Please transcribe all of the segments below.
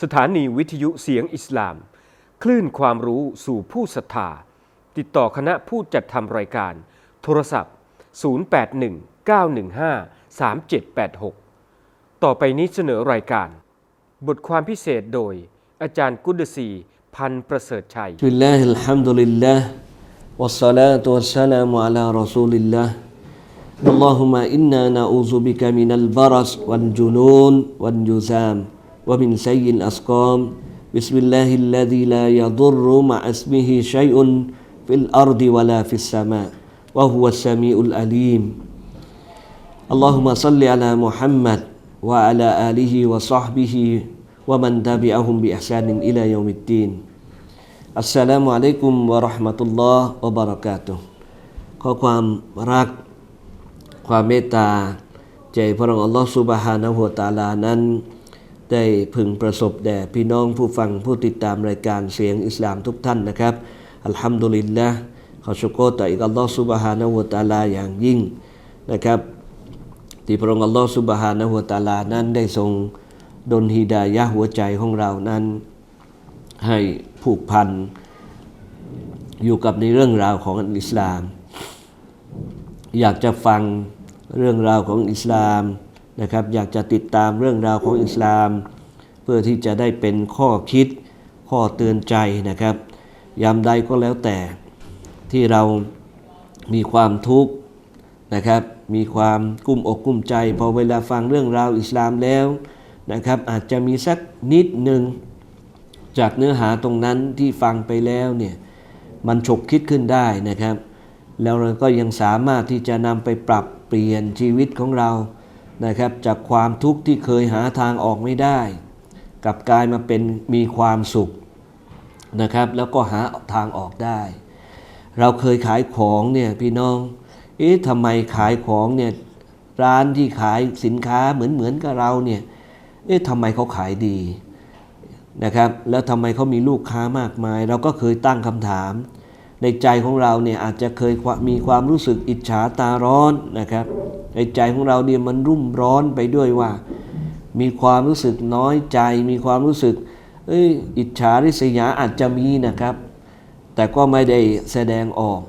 สถานีวิทยุเสียงอิสลาม คลื่นความรู้สู่ผู้ศรัทธา ติดต่อคณะผู้จัดทำรายการ โทรศัพท์ 0819153786 ต่อไปนี้เสนอรายการ บทความพิเศษโดย อาจารย์กุดซีพันธ์ประเสริฐชัย بسم الله الحمد لله والصلاة والسلام على رسول الله اللهم إنا نعوذ بك من البرص والجنون والجذام ومن سيء الأسقام بسم الله الذي لا يضر مع اسمه شيء في الأرض ولا في السماء وهو السميع العليم اللهم صل على محمد وعلى آله وصحبه ومن تبعهم بإحسان إلى يوم الدين อัสสลามุอะลัยกุมวะเราะห์มะตุลลอฮ์วะบะเราะกาตุฮ์ขอความรัก ความเมตตาใจพระองค์อัลลอฮ์ซุบฮานะฮูวะตะอาลานั้น ได้พึงประสบแด่พี่น้องผู้ฟังผู้ติดตามรายการเสียงอิสลามทุกท่านนะครับ อัลฮัมดุลิลละขอชุกโกต่ออีกอัลลอฮ์ซุบฮานะฮูวตาลาอย่างยิ่งนะครับที่พระองค์อัลลอฮ์ซุบฮานะฮูวตาลานั้นได้ทรงดลฮิดายะหัวใจของเรานั้น ให้ผูกพันอยู่กับในเรื่องราวของอิสลาม อยากจะฟังเรื่องราวของอิสลาม นะครับอยากจะติดตามเรื่องราวของอิสลาม เพื่อที่จะได้เป็นข้อคิดข้อเตือนใจนะครับ ยามใดก็แล้วแต่ที่เรามีความทุกข์นะครับ มีความกุ้มอกกุ้มใจ พอเวลาฟังเรื่องราวอิสลามแล้วนะครับ อาจจะมีสักนิดหนึ่งจากเนื้อหาตรงนั้นที่ฟังไปแล้วเนี่ยมันฉกคิดขึ้นได้นะครับ แล้วเราก็ยังสามารถที่จะนำไปปรับเปลี่ยนชีวิตของเรา นะครับจากความทุกข์ที่เคยหาทางออกไม่ได้ กลับกลายมาเป็นมีความสุขนะครับแล้วก็หาทางออกได้ เราเคยขายของเนี่ยพี่น้องเอ๊ะทำไมขายของเนี่ยร้านที่ขายสินค้าเหมือนเหมือนกับเราเนี่ยเอ๊ะทำไมเขาขายดีนะครับแล้วทำไมเขามีลูกค้ามากมาย เราก็เคยตั้งคำถาม ในใจของเราเนี่ยอาจจะเคยมีความรู้สึกอิจฉาตาร้อนนะครับ ในใจของเราเนี่ยมันรุ่มร้อนไปด้วยว่า มีความรู้สึกน้อยใจ มีความรู้สึกเอ้ยอิจฉาริษยาอาจจะมีนะครับ แต่ก็ไม่ได้แสดงออก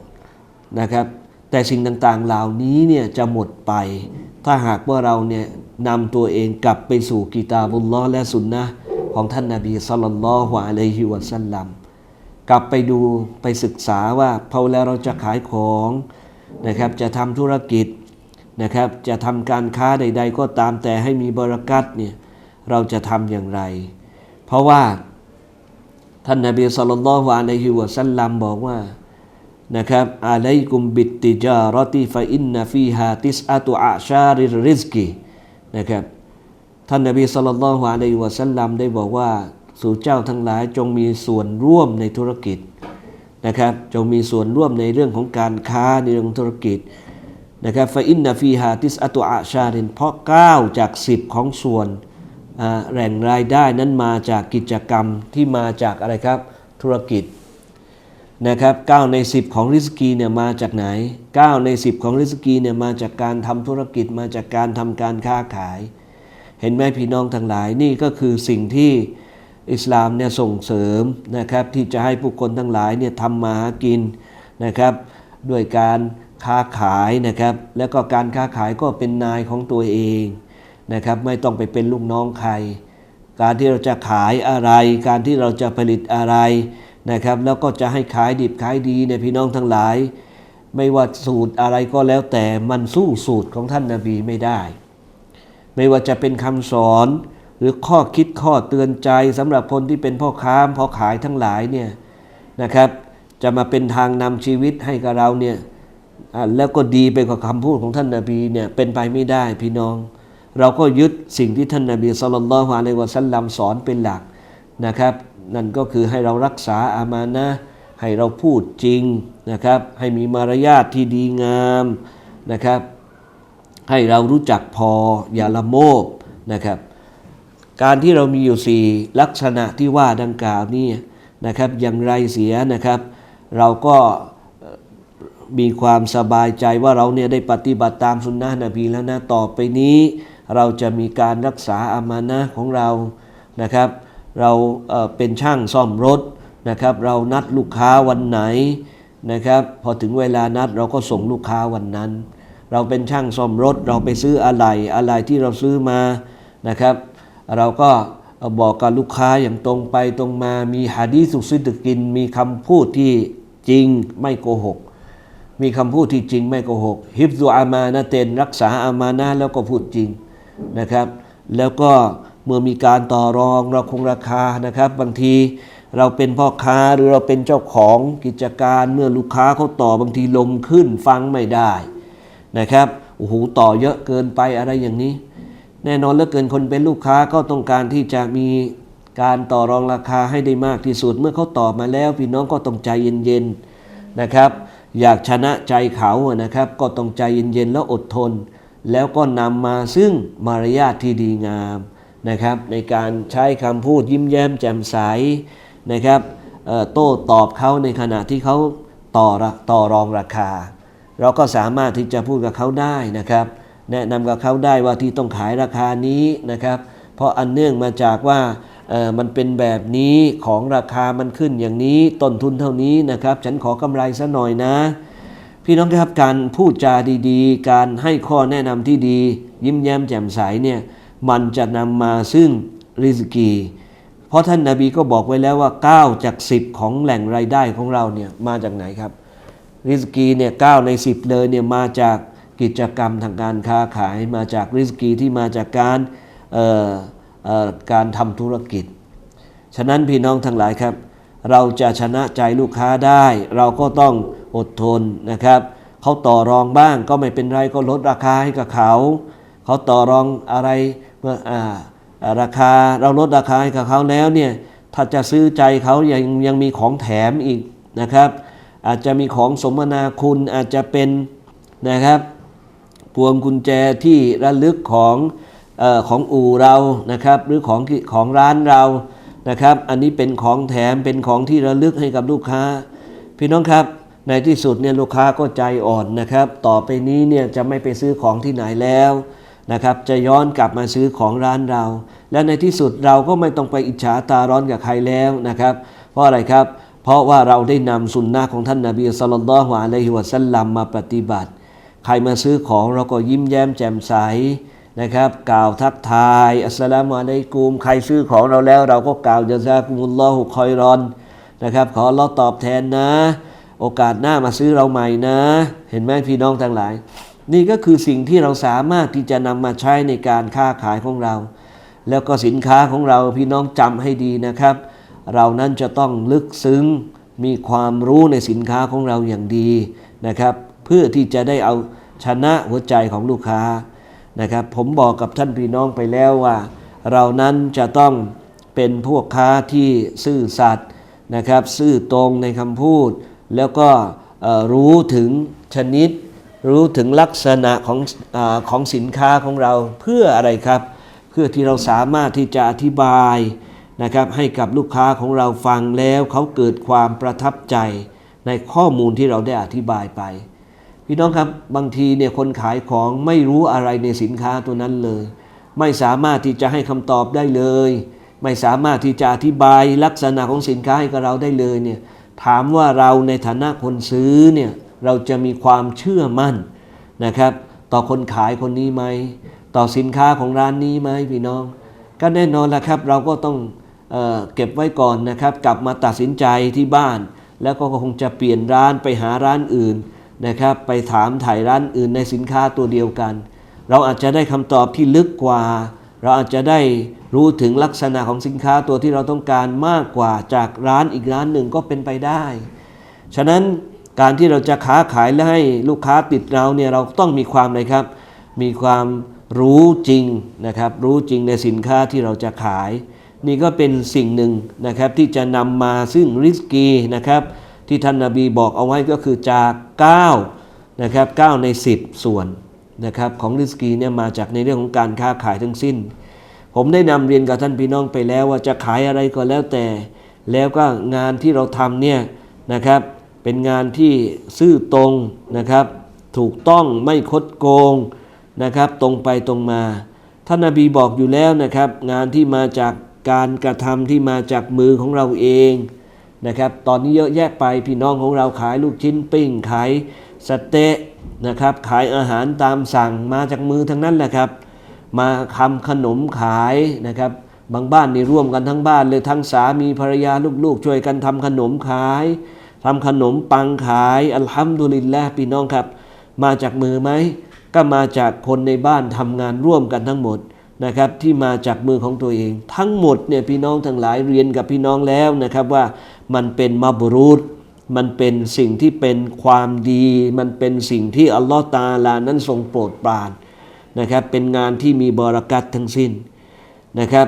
นะครับ แต่สิ่งต่างๆเหล่านี้เนี่ยจะหมดไป ถ้าหากว่าเราเนี่ยนำตัวเองกลับไปสู่กิตาบุลลอและสุนนะของท่านนาบีสัลลัลลอฮุอะลัยฮิวะสัลลัม กลับไปดูไปศึกษาว่าพอแล้วเราจะขายของนะครับจะทำธุรกิจนะครับจะทำการค้าใด ๆ ก็ตามแต่ให้มีบรากัตเนี่ยเราจะทำอย่างไร เพราะว่าท่านนาบีสัลลัลลอฮุอะลัยฮิวะสัลลัมบอกว่านะครับอาลัยกุมบิตติจารติฟะอินนฟีฮาติสอตุอาชาริริสกีนะครับท่านนบีสุลต่านละฮ์อะลัยฮิวะสัลลัมได้บอกว่า สู่เจ้าทั้งหลายจงมีส่วนร่วมในธุรกิจนะครับ จงมีส่วนร่วมในเรื่องของการค้าในเรื่องธุรกิจนะครับฟาอินนาฟีฮาติสอัตุอาชารินเพราะ 9 จาก 10 ของส่วนแหล่งรายได้นั้นมาจากกิจกรรมที่มาจากอะไรครับธุรกิจนะครับ9ใน 10 ของริสกีเนี่ยมาจากไหน 9 ใน 10 ของริสกีเนี่ยมาจากการทำธุรกิจมาจากการทำการค้าขาย เห็นไหมพี่น้องทั้งหลายนี่ก็คือสิ่งที่ อิสลามเนี่ยส่งเสริมนะครับที่จะให้ผู้คนทั้งหลายเนี่ยทำมาหากินนะครับด้วยการค้าขายนะครับแล้วก็การค้าขายก็เป็นนายของตัวเองนะครับไม่ต้องไปเป็นลูกน้องใคร การที่เราจะขายอะไร การที่เราจะผลิตอะไรนะครับแล้วก็จะให้ขายดิบขายดีเนี่ยพี่น้องทั้งหลาย ไม่ว่าสูตรอะไรก็แล้วแต่มันสู้สูตรของท่านนาบีไม่ได้ ไม่ว่าจะเป็นคำสอน หรือข้อคิดข้อเตือนใจสำหรับคนที่เป็นพ่อค้าพ่อขายทั้งหลายเนี่ยนะครับ จะมาเป็นทางนำชีวิตให้กับเราเนี่ยแล้วก็ดีไปกว่าคำพูดของท่านนาบีเนี่ยเป็นไปไม่ได้พี่น้อง เราก็ยึดสิ่งที่ท่านนาบีสุลต่านละฮ์อะลัยวะสัลลัมสอนเป็นหลักนะครับ นั่นก็คือให้เรารักษาอามานะให้เราพูดจริงนะครับ ให้มีมารยาทที่ดีงามนะครับ ให้เรารู้จักพออย่าละโมบนะครับ การที่เรามีอยู่สี่ลักษณะที่ว่าดังกล่าวนี้นะครับอย่างไรเสียนะครับ เราก็มีความสบายใจว่าเราเนี่ยได้ปฏิบัติตามสุนนะนบีแล้วนะต่อไปนี้ เราจะมีการรักษาอามานะของเรานะครับ เราเป็นช่างซ่อมรถนะครับ เรานัดลูกค้าวันไหนนะครับ พอถึงเวลานัดเราก็ส่งลูกค้าวันนั้น เราเป็นช่างซ่อมรถ เราไปซื้ออะไหล่อะไหล่ที่เราซื้อมานะครับ เราก็บอกกับลูกค้าอย่างตรงไปตรงมามีฮะดีสุซิดกิน มีคำพูดที่จริงไม่โกหก มีคำพูดที่จริงไม่โกหก ฮิฟซุอามานะเตนรักษาอามานะแล้วก็พูดจริงนะครับ แล้วก็เมื่อมีการต่อรองเราคงราคานะครับ บางทีเราเป็นพ่อค้าหรือเราเป็นเจ้าของกิจการเมื่อลูกค้าเขาต่อบางทีลมขึ้นฟังไม่ได้นะครับโอ้โหต่อเยอะเกินไปอะไรอย่างนี้ แน่นอนเหลือเกินคนเป็นลูกค้าก็ต้องการที่จะมีการต่อรองราคาให้ได้มากที่สุด เมื่อเขาตอบมาแล้วพี่น้องก็ต้องใจเย็นๆนะครับ อยากชนะใจเขานะครับ ก็ต้องใจเย็นๆแล้วอดทน แล้วก็นำมาซึ่งมารยาทที่ดีงามนะครับ ในการใช้คำพูดยิ้มแย้มแจ่มใสนะครับโต้ตอบเขาในขณะที่เขาต่อระต่อรองราคา เราก็สามารถที่จะพูดกับเขาได้นะครับ แนะนำกับเขาได้ว่าที่ต้องขายราคานี้นะครับ เพราะอันเนื่องมาจากว่ามันเป็นแบบนี้ของราคามันขึ้นอย่างนี้ต้นทุนเท่านี้นะครับ ฉันขอกำไรซะหน่อยนะ พี่น้องครับการพูดจาดีๆ การให้ข้อแนะนำที่ดี ยิ้มแย้มแจ่มใสเนี่ยมันจะนำมาซึ่งริสกีเพราะท่านนาบีก็บอกไว้แล้วว่า 9 จาก 10 ของแหล่งรายได้ของเราเนี่ยมาจากไหนครับ ริสกีเนี่ยเใน 10 เลยเนี่ยมาจาก กิจกรรมทางการค้าขายมาจากริสกีที่มาจากการการทำธุรกิจ ฉะนั้นพี่น้องทั้งหลายครับ เราจะชนะใจลูกค้าได้ เราก็ต้องอดทนนะครับเขาต่อรองบ้างก็ไม่เป็นไรก็ลดราคาให้กับเขา เขาต่อรองอะไรเมื่ออราคาเราลดราคาให้กับเขาแล้วเนี่ยถ้าจะซื้อใจเขายังยังมีของแถมอีกนะครับ อาจจะมีของสมนาคุณอาจจะเป็นนะครับ พวงกุญแจที่ระลึกของออของอู่เรานะครับ หรือของของร้านเรานะครับ อันนี้เป็นของแถมเป็นของที่ระลึกให้กับลูกค้า พี่น้องครับในที่สุดเนี่ยลูกค้าก็ใจอ่อนนะครับ ต่อไปนี้เนี่ยจะไม่ไปซื้อของที่ไหนแล้วนะครับ จะย้อนกลับมาซื้อของร้านเรา และในที่สุดเราก็ไม่ต้องไปอิจฉาตาร้อนกับใครแล้วนะครับ เพราะอะไรครับ เพราะว่าเราได้นำสุนนะของท่านนาบีสุลต่านละฮ์อะลัยฮิวะสัลลัมมาปฏิบัติ รมาซื้อของเราก็ยิ้มแย้มแจ่มใสนะครับกล่าวทักทายอัสสลามุอะลัยกุมใครซื้อของเราแล้ว เราก็กล่าวจะซากุมุลลอฮุคอยรอนนะครับ ขอเราตอบแทนนะ โอกาสหน้ามาซื้อเราใหม่นะ เห็นไหมพี่น้องทั้งหลาย นี่ก็คือสิ่งที่เราสามารถที่จะนำมาใช้ในการค้าขายของเรา แล้วก็สินค้าของเราพี่น้องจำให้ดีนะครับ เรานั้นจะต้องลึกซึ้งมีความรู้ในสินค้าของเราอย่างดีนะครับ เพื่อที่จะได้เอา ชนะหัวใจของลูกค้านะครับ ผมบอกกับท่านพี่น้องไปแล้วว่า เรานั้นจะต้องเป็นพวกค้าที่ซื่อสัตย์นะครับ ซื่อตรงในคำพูด แล้วก็รู้ถึงชนิด รู้ถึงลักษณะของอของสินค้าของเราเพื่ออะไรครับ เพื่อที่เราสามารถที่จะอธิบายนะครับให้กับลูกค้าของเราฟังแล้วเขาเกิดความประทับใจในข้อมูลที่เราได้อธิบายไป พี่น้องครับบางทีเนี่ยคนขายของไม่รู้อะไรในสินค้าตัวนั้นเลย ไม่สามารถที่จะให้คำตอบได้เลย ไม่สามารถที่จะอธิบายลักษณะของสินค้าให้กับเราได้เลยเนี่ยถามว่าเราในฐานะคนซื้อเนี่ยเราจะมีความเชื่อมั่นนะครับ ต่อคนขายคนนี้ไหมต่อสินค้าของร้านนี้ไหมพี่น้อง ก็แน่นอนละครับ เราก็ต้องเออเก็บไว้ก่อนนะครับ กลับมาตัดสินใจที่บ้าน แล้วก็คงจะเปลี่ยนร้านไปหาร้านอื่น นะครับไปถามถ่ายร้านอื่นในสินค้าตัวเดียวกัน เราอาจจะได้คำตอบที่ลึกกว่า เราอาจจะได้รู้ถึงลักษณะของสินค้าตัวที่เราต้องการมากกว่าจากร้านอีกร้านหนึ่งก็เป็นไปได้ ฉะนั้นการที่เราจะค้าขายและให้ลูกค้าติดเราเนี่ยเราต้องมีความอะไรครับ มีความรู้จริงนะครับ รู้จริงในสินค้าที่เราจะขาย นี่ก็เป็นสิ่งหนึ่งนะครับที่จะนำมาซึ่งริสกีนะครับ ที่ท่านนาบีบอกเอาไว้ก็คือจาก9นะครับ9ใน 10 ส่วนนะครับของริสกีเนี่ยมาจากในเรื่องของการค้าขายทั้งสิ้น ผมได้นำเรียนกับท่านพี่น้องไปแล้วว่าจะขายอะไรก็แล้วแต่ แล้วก็งานที่เราทำเนี่ยนะครับเป็นงานที่ซื่อตรงนะครับถูกต้องไม่คดโกงนะครับตรงไปตรงมาท่านนาบีบอกอยู่แล้วนะครับ งานที่มาจากการกระทำที่มาจากมือของเราเอง นะครับตอนนี้เยอะแยะไปพี่น้องของเราขายลูกชิ้นปิ้งขายสเต๊ะนะครับขายอาหารตามสั่งมาจากมือทั้งนั้นแหละครับมาทำขนมขายนะครับบางบ้านนี่ร่วมกันทั้งบ้านเลยทั้งสามีภรรยาลูกๆ ช่วยกันทำขนมขายทำขนมปังขายอัลฮัมดุลิลละพี่น้องครับ มาจากมือไหมก็มาจากคนในบ้านทำงานร่วมกันทั้งหมด นะครับที่มาจากมือของตัวเอง ทั้งหมดเนี่ยพี่น้องทั้งหลายเรียนกับพี่น้องแล้วนะครับว่ามันเป็นมับรูดมันเป็นสิ่งที่เป็นความดี มันเป็นสิ่งที่อัลลอฮ์ตาลานั้นทรงโปรดปรานนะครับเป็นงานที่มีบรากัตทั้งสิ้นนะครับ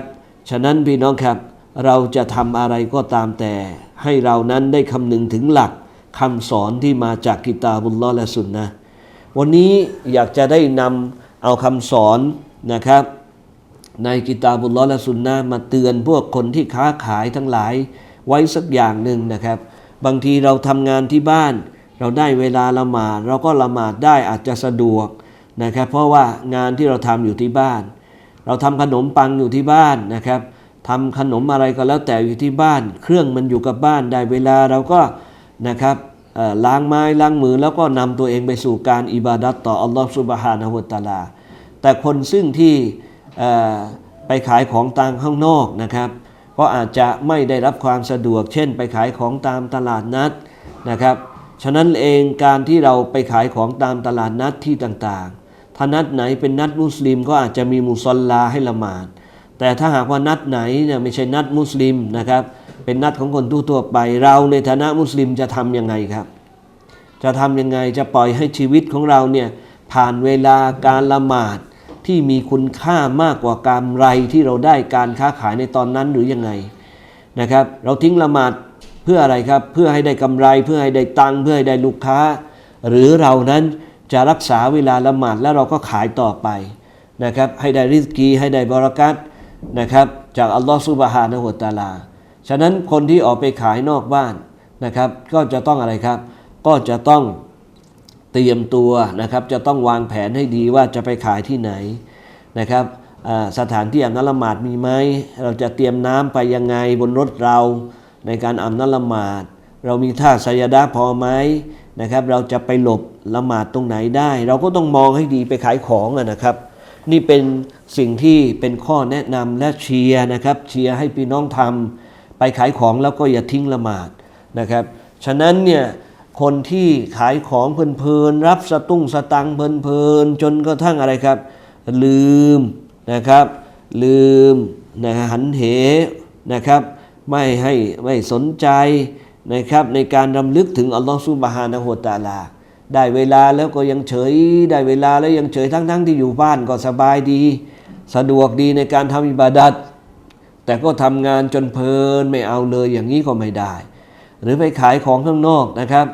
ฉะนั้นพี่น้องครับเราจะทำอะไรก็ตามแต่ ให้เรานั้นได้คำนึงถึงหลักคำสอนที่มาจากกิตาบุลลอและสุนนะวันนี้อยากจะได้นำเอาคำสอนนะครับ ในกิตาบุลลอและสุนนะมาเตือนพวกคนที่ค้าขายทั้งหลายไว้สักอย่างหนึ่งนะครับ บางทีเราทำงานที่บ้าน เราได้เวลาละหมาด เราก็ละหมาดได้อาจจะสะดวกนะครับ เพราะว่างานที่เราทำอยู่ที่บ้าน เราทำขนมปังอยู่ที่บ้านนะครับทำขนมอะไรก็แล้วแต่อยู่ที่บ้าน เครื่องมันอยู่กับบ้านได้เวลาเราก็นะครับล้างไม้ล้างมือแล้วก็นำตัวเองไปสู่การอิบาดัตต่ออัลลอฮฺสุบฮานะฮูวะตาลา แต่คนซึ่งที่ ไปขายของตามข้างนอกนะครับ ก็อาจจะไม่ได้รับความสะดวก เช่น ไปขายของตามตลาดนัดนะครับ ฉะนั้นเองการที่เราไปขายของตามตลาดนัดที่ต่างๆ ถ้านัดไหนเป็นนัดมุสลิมก็อาจจะมีมุสลาให้ละหมาด แต่ถ้าหากว่านัดไหนเนี่ยไม่ใช่นัดมุสลิมนะครับ เป็นนัดของคนทั่วไป เราในฐานะมุสลิมจะทำยังไงครับ จะทำยังไงจะปล่อยให้ชีวิตของเราเนี่ยผ่านเวลาการละหมาด ที่มีคุณค่ามากกว่ากำไรที่เราได้การค้าขายในตอนนั้นหรือยังไงนะครับ เราทิ้งละหมาดเพื่ออะไรครับ เพื่อให้ได้กำไรเพื่อให้ได้ตังค์เพื่อให้ได้ลูกค้า หรือเรานั้นจะรักษาเวลาละหมาดแล้วเราก็ขายต่อไปนะครับ ให้ได้ริสกีให้ได้บรากัตนะครับ จากอัลลอฮฺซุบฮานะฮูวะตาลา ฉะนั้นคนที่ออกไปขายนอกบ้านนะครับ ก็จะต้องอะไรครับ ก็จะต้อง เตรียมตัวนะครับจะต้องวางแผนให้ดีว่าจะไปขายที่ไหนนะครับสถานที่อาบน้ำละหมาดมีไหมเราจะเตรียมน้ำไปยังไงบนรถเรา ในการอาบน้ำละหมาด เรามีท่าสยดาพอไหมนะครับ เราจะไปหลบละหมาดตรงไหนได้ เราก็ต้องมองให้ดีไปขายของนะครับ นี่เป็นสิ่งที่เป็นข้อแนะนำและเชียร์นะครับ เชียร์ให้พี่น้องทำไปขายของแล้วก็อย่าทิ้งละหมาดนะครับ ฉะนั้นเนี่ย คนที่ขายของเพลินๆรับสตุ้งสตังเพลินๆจนกระทั่งอะไรครับ ลืมนะครับ ลืมนะหันเหนะครับ ไม่ให้ไม่สนใจนะครับ ในการรำลึกถึงอัลลอฮฺซุบฮานะฮูวะตาลา ได้เวลาแล้วก็ยังเฉย ได้เวลาแล้วยังเฉยทั้งๆที่อยู่บ้านก็สบายดี สะดวกดีในการทำอิบาดัตแต่ก็ทำงานจนเพลินไม่เอาเลยอย่างนี้ก็ไม่ได้ หรือไปขายของข้างนอกนะครับ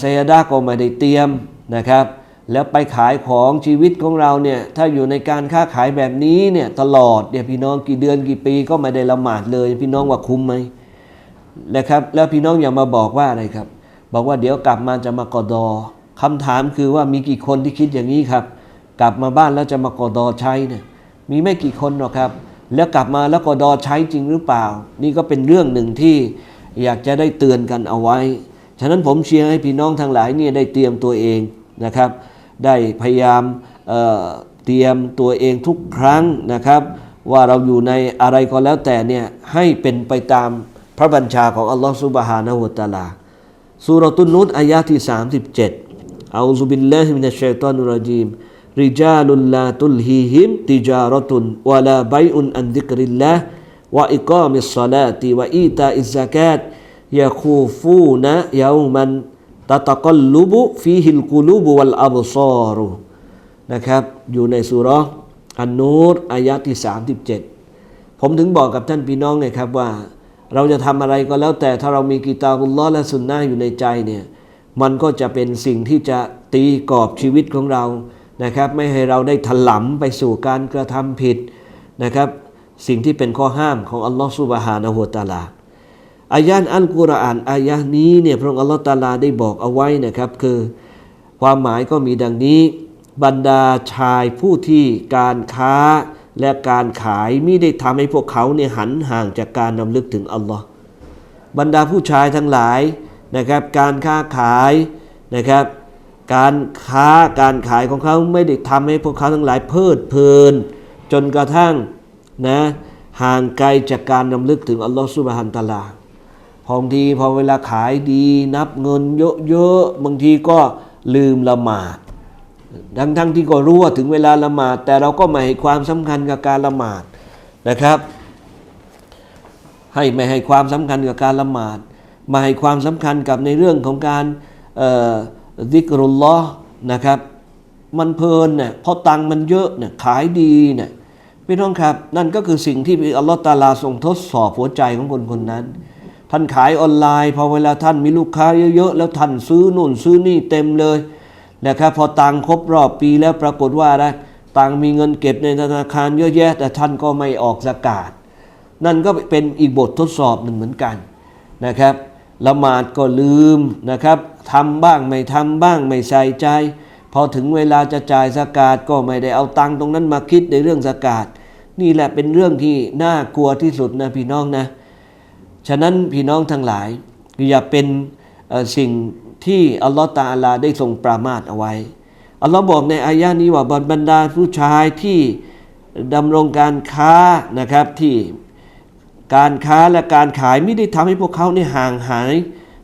ไซยดาก็ไม่ได้เตรียมนะครับ แล้วไปขายของชีวิตของเราเนี่ยถ้าอยู่ในการค้าขายแบบนี้เนี่ยตลอดเนี่ยพี่น้องกี่เดือนกี่ปีก็ไม่ได้ละหมาดเลย พี่น้องว่าคุ้มไหมนะครับแล้วพี่น้องอย่ามาบอกว่าอะไรครับ บอกว่าเดี๋ยวกลับมาจะมากอดอคำถามคือว่ามีกี่คนที่คิดอย่างนี้ครับ กลับมาบ้านแล้วจะมากอดอใช้เนี่ยมีไม่กี่คนหรอกครับ แล้วกลับมาแล้วกอดอใช้จริงหรือเปล่า นี่ก็เป็นเรื่องหนึ่งที่อยากจะได้เตือนกันเอาไว้ ฉะนั้นผมเชียร์ให้พี่น้องทั้งหลายเนี่ยได้เตรียมตัวเองนะครับ ได้พยายามเเตรียมตัวเองทุกครั้งนะครับ ว่าเราอยู่ในอะไรก็แล้วแต่เนี่ยให้เป็นไปตามพระบัญชาของอัลลอฮฺซุบฮานะฮูตาลาสุรตุนนุษอายะที่ 37อาอุซุบิลลาฮิมินัชชัยฏอนุรจีมริจาลุลลาตุลฮีฮิมติจารตุนวะลาบัยอุนอันดิกริลลาห์วะอิกามิสศอลาติวะอีตาอิซซะกาต ยะคูฟูนะยามันตะตะกลลุบุฟีฮิลกุลูบุวัลอับซารุนะครับ อยู่ในสุราอันนูรอายะที่ 37 ผมถึงบอกกับท่านพี่น้องไงครับว่า เราจะทำอะไรก็แล้วแต่ถ้าเรามีกิตาบุลลอและสุนนะอยู่ในใจเนี่ยมันก็จะเป็นสิ่งที่จะตีกรอบชีวิตของเรานะครับ ไม่ให้เราได้ถลำไปสู่การกระทำผิดนะครับ สิ่งที่เป็นข้อห้ามของอัลลอฮ์ซุบฮานะฮูตาลา อายะอัลกุรอานอายะนี้เนี่ยพระองค์อัลลอฮ์ตาลาได้บอกเอาไว้นะครับ คือความหมายก็มีดังนี้ บรรดาชายผู้ที่การค้าและการขายไม่ได้ทำให้พวกเขาเนี่ยหันห่างจากการนำลึกถึงอัลลอฮ์บรรดาผู้ชายทั้งหลายนะครับ การค้าขายนะครับ การค้าการขายของเขาไม่ได้ทำให้พวกเขาทั้งหลายเพลิดเพลิน จนกระทั่งนะห่างไกลจากการนำลึกถึงอัลลอฮ์สุบฮานตะอา ลาบางทีพอเวลาขายดีนับเงินเยอะๆบางทีก็ลืมละหมาด ทั้งทั้งที่ก็รู้ว่าถึงเวลาละหมาด แต่เราก็ไม่ให้ความสำคัญกับการละหมาดนะครับ ให้ไม่ให้ความสำคัญกับการละหมาดมาให้ความสำคัญกับในเรื่องของการเอ่อซิกรุลลอนะครับ มันเพลินเนี่ยพราะตังมันเยอะเนี่ยขายดีเนี่ยพี่น้องครับ นั่นก็คือสิ่งที่อัลลอฮ์ตาลาทรงทดสอบหัวใจของคนคนนั้น ท่านขายออนไลน์ พอเวลาท่านมีลูกค้าเยอะๆแล้วท่านซื้อนู่นซื้อนี่เต็มเลยนะครับพอตังค์ครบรอบปีแล้วปรากฏว่าอะไรตังค์มีเงินเก็บในธนาคารเยอะแยะ แต่ท่านก็ไม่ออกสกาดนั่นก็เป็นอีกบททดสอบหนึ่งเหมือนกันนะครับละหมาดก็ลืมนะครับทำบ้างไม่ทำบ้างไม่ใส่ใจ พอถึงเวลาจะจ่ายสกาดก็ไม่ได้เอาตังค์ตรงนั้นมาคิดในเรื่องสกาดนี่แหละเป็นเรื่องที่น่ากลัวที่สุดนะพี่น้องนะ ฉะนั้นพี่น้องทั้งหลาย อย่าเป็นสิ่งที่อัลลอฮฺตาอาลาได้ทรงปรามาสเอาไว้ อัลลอฮ์บอกในอายะนี้ว่าบรรดาผู้ชายที่ดำรงการค้านะครับที่การค้าและการขายไม่ได้ทำให้พวกเขาเนี่ยห่างหาย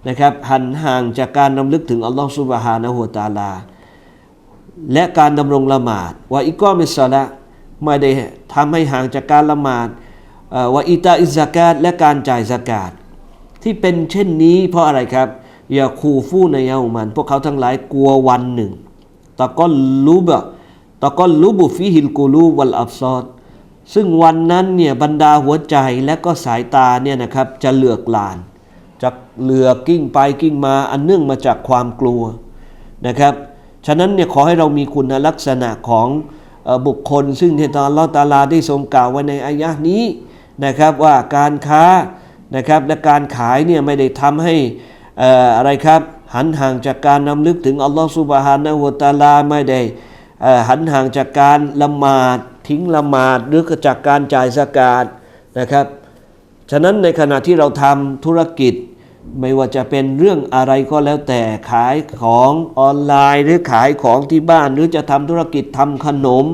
นะครับหันห่างจากการนำลึกถึงอัลลอฮ์ซุบฮานะฮูตาลา และการดำรงละหมาดว่าอิกอมิสละไม่ได้ทำให้ห่างจากการละหมาด ว่าอิตาอิซากาตและการจ่ายสกาดที่เป็นเช่นนี้เพราะอะไรครับอย่าคูฟูในเยามัน พวกเขาทั้งหลายกลัววันหนึ่งตะก้อนลูบะตะก้อนลูบุฟิฮิลกูลูวัลอับซอดซึ่งวันนั้นเนี่ยบรรดาหัวใจและก็สายตาเนี่ยนะครับจะเหลือกลานจะเหลือกกิ้งไปกิ้งมาอันเนื่องมาจากความกลัวนะครับ ฉะนั้นเนี่ยขอให้เรามีคุณลักษณะของบุคคล ซึ่งที่ตอนลอตาลาได้ทรงกล่าวไว้ในอายะห์นี้ นะครับว่าการค้านะครับและการขายเนี่ยไม่ได้ทำให้อ่ออะไรครับหันห่างจากการนำลึกถึงอัลลอฮฺสุบฮานะฮูวะตาลาไม่ได้อ่อหันห่างจากการละหมาดทิ้งละหมาดหรือจากการจ่ายสกาดนะครับ ฉะนั้นในขณะที่เราทำธุรกิจ ไม่ว่าจะเป็นเรื่องอะไรก็แล้วแต่ขายของออนไลน์ หรือขายของที่บ้าน หรือจะทำธุรกิจทำขนม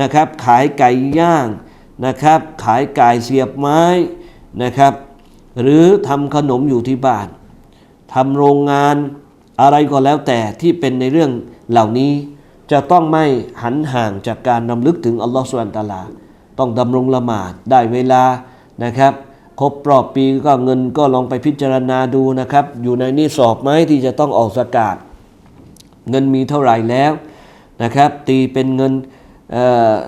นะครับ ขายไก่ย่าง นะครับ ขายไก่เสียบไม้นะครับ หรือทำขนมอยู่ที่บ้านทำโรงงานอะไรก็แล้วแต่ที่เป็นในเรื่องเหล่านี้ จะต้องไม่หันห่างจากการนำลึกถึงอัลลอฮฺสุลตาลา ต้องดำรงละหมาดได้เวลานะครับ ครบรอบปีก็เงินก็ลองไปพิจารณาดูนะครับ อยู่ในนี่สอบไหมที่จะต้องออกสกาดเงินมีเท่าไหร่แล้วนะครับ ตีเป็นเงิน เ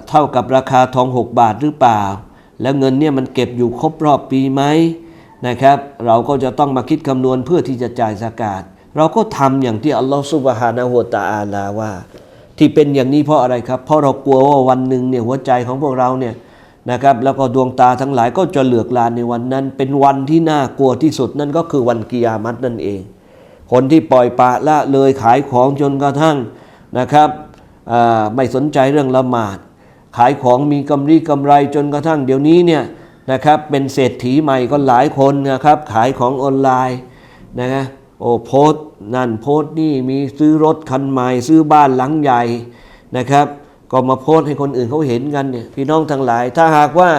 เท่ากับราคาทอง 6 บาทหรือเปล่า แล้วเงินเนี่ยมันเก็บอยู่ครบรอบปีไหมนะครับ เราก็จะต้องมาคิดคำนวณเพื่อที่จะจ่ายสกาดเราก็ทำอย่างที่อัลลอฮฺสุบฮานะฮูวะตะอาลาว่า ที่เป็นอย่างนี้เพราะอะไรครับ เพราะเรากลัวว่าวันหนึ่งเนี่ยหัวใจของพวกเราเนี่ยนะครับแล้วก็ดวงตาทั้งหลายก็จะเหลือกลานในวันนั้น เป็นวันที่น่ากลัวที่สุดนั่นก็คือวันกิยามัตนั่นเอง คนที่ปล่อยปละละเลยขายของจนกระทั่งนะครับ ไม่สนใจเรื่องละหมาด ขายของมีกำไรกำไรจนกระทั่งเดี๋ยวนี้เนี่ยนะครับเป็นเศรษฐีใหม่ก็หลายคนนะครับขายของออนไลน์นะฮะโอ้โพสนั่นโพสนี่มีซื้อรถคันใหม่ ซื้อบ้านหลังใหญ่นะครับ ก็มาโพสให้คนอื่นเขาเห็นกันเนี่ยพี่น้องทั้งหลาย ถ้าหากว่า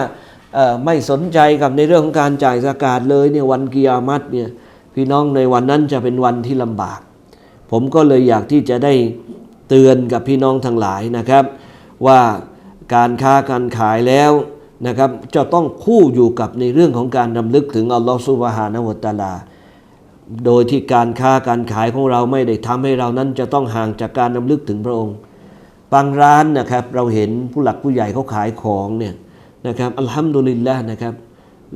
ไม่สนใจกับในเรื่องของการจ่ายสกาดเลยเนี่ยวันกิยามัตเนี่ยพี่น้องในวันนั้นจะเป็นวันที่ลำบาก ผมก็เลยอยากที่จะได้ เตือนกับพี่น้องทั้งหลายนะครับ ว่าการค้าการขายแล้วนะครับจะต้องคู่อยู่กับในเรื่องของการดำลึกถึงอัลลอฮฺซุบฮานะวตาลา โดยที่การค้าการขายของเราไม่ได้ทำให้เรานั้นจะต้องห่างจากการดำลึกถึงพระองค์ บางร้านนะครับเราเห็นผู้หลักผู้ใหญ่เขาขายของเนี่ยนะครับอัลฮัมดุลิลละนะครับ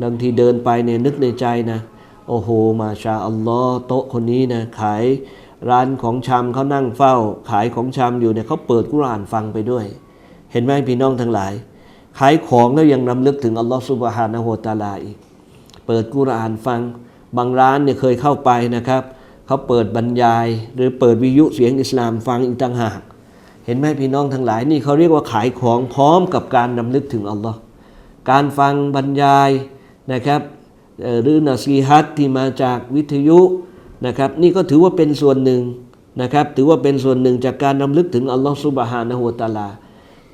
บางทีเดินไปเนี่ยนึกในใจนะ โอ้โห มาชาอัลลอฮ์โต๊ะคนนี้นะขาย ร้านของชำเขานั่งเฝ้า ขายของชำอยู่เนี่ยเขาเปิดกุรานฟังไปด้วย เห็นไหมพี่น้องทั้งหลาย ขายของแล้วยังรำลึกถึงอัลลอฮ์ซุบฮานะฮูตาลาอีก เปิดกุรานฟัง บางร้านเนี่ยเคยเข้าไปนะครับเขาเปิดบรรยาย หรือเปิดวิทยุเสียงอิสลามฟังอีกต่างหาก เห็นไหมพี่น้องทั้งหลายนี่เขาเรียกว่าขายของพร้อมกับการนำลึกถึงอัลลอฮ์การฟังบรรยายนะครับหรือนาซีฮัตที่มาจากวิทยุ นะครับนี่ก็ถือว่าเป็นส่วนหนึ่งนะครับถือว่าเป็นส่วนหนึ่งจากการนำลึกถึงอัลลอฮ์ซุบฮานะฮูตาลา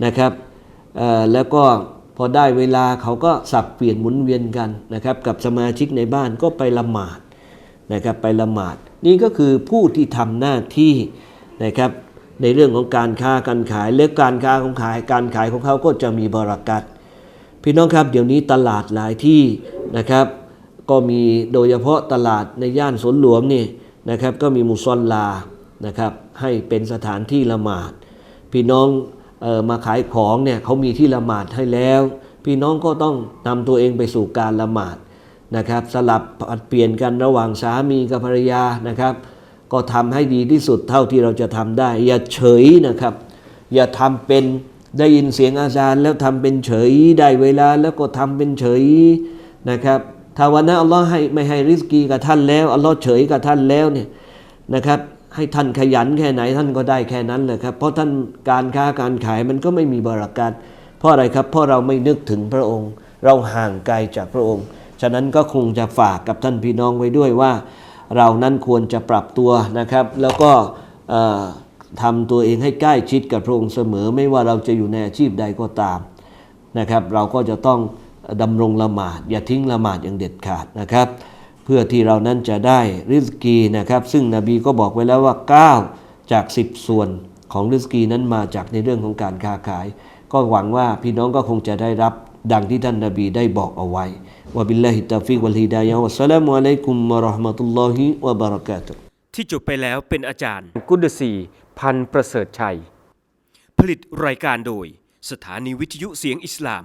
นะครับแล้วก็พอได้เวลาเขาก็สับเปลี่ยนหมุนเวียนกันนะครับกับสมาชิกในบ้านก็ไปละหมาดนะครับไปละหมาด นี่ก็คือผู้ที่ทำหน้าที่นะครับในเรื่องของการค้าการขายและการค้าของขายการขายของเขาก็จะมีบรากัตพี่น้องครับเดี๋ยวนี้ตลาดหลายที่นะครับ ก็มีโดยเฉพาะตลาดในย่านสวนหลวงนี่นะครับ ก็มีมุซอลลานะครับ ให้เป็นสถานที่ละหมาด พี่น้องออมาขายของเนี่ยเขามีที่ละหมาดให้แล้ว พี่น้องก็ต้องนำตัวเองไปสู่การละหมาดนะครับ สลับอัดเปลี่ยนกันระหว่างสามีกับภรรยานะครับ ก็ทำให้ดีที่สุดเท่าที่เราจะทำได้ อย่าเฉยนะครับ อย่าทำเป็นได้ยินเสียงอาจารย์แล้วทำเป็นเฉยได้เวลาแล้วก็ทำเป็นเฉยนะครับ ถ้าวันนั้นอัลลอฮ์ให้ไม่ให้ริสกีกับท่านแล้วอัลลอฮ์เฉยกับท่านแล้วเนี่ยนะครับให้ท่านขยันแค่ไหนท่านก็ได้แค่นั้นแหละครับ เพราะท่านการค้าการขายมันก็ไม่มีบรากัตเพราะอะไรครับ เพราะเราไม่นึกถึงพระองค์ เราห่างไกลจากพระองค์ ฉะนั้นก็คงจะฝากกับท่านพี่น้องไว้ด้วยว่า เรานั้นควรจะปรับตัวนะครับ แล้วก็ทำตัวเองให้ใกล้ชิดกับพระองค์เสมอ ไม่ว่าเราจะอยู่ในอาชีพใดก็ตามนะครับ เราก็จะต้อง ดำรงละหมาด อย่าทิ้งละหมาดอย่างเด็ดขาดนะครับ เพื่อที่เรานั้นจะได้ริสกีนะครับ ซึ่งนบีก็บอกไว้แล้วว่า 9 จาก 10 ส่วนของริสกีนั้นมาจากในเรื่องของการค้าขาย ก็หวังว่าพี่น้องก็คงจะได้รับดังที่ท่านนบีได้บอกเอาไว้วะบิลลาฮิตตาฟิกวัลฮิดายะฮ์วัสสลามุอะลัยกุมวะเราะห์มะตุลลอฮิวะบะเราะกาตุฮ์ที่จบไปแล้วเป็นอาจารย์ กุดซีพันธ์ประเสริฐชัย ผลิตรายการโดย สถานีวิทยุเสียงอิสลาม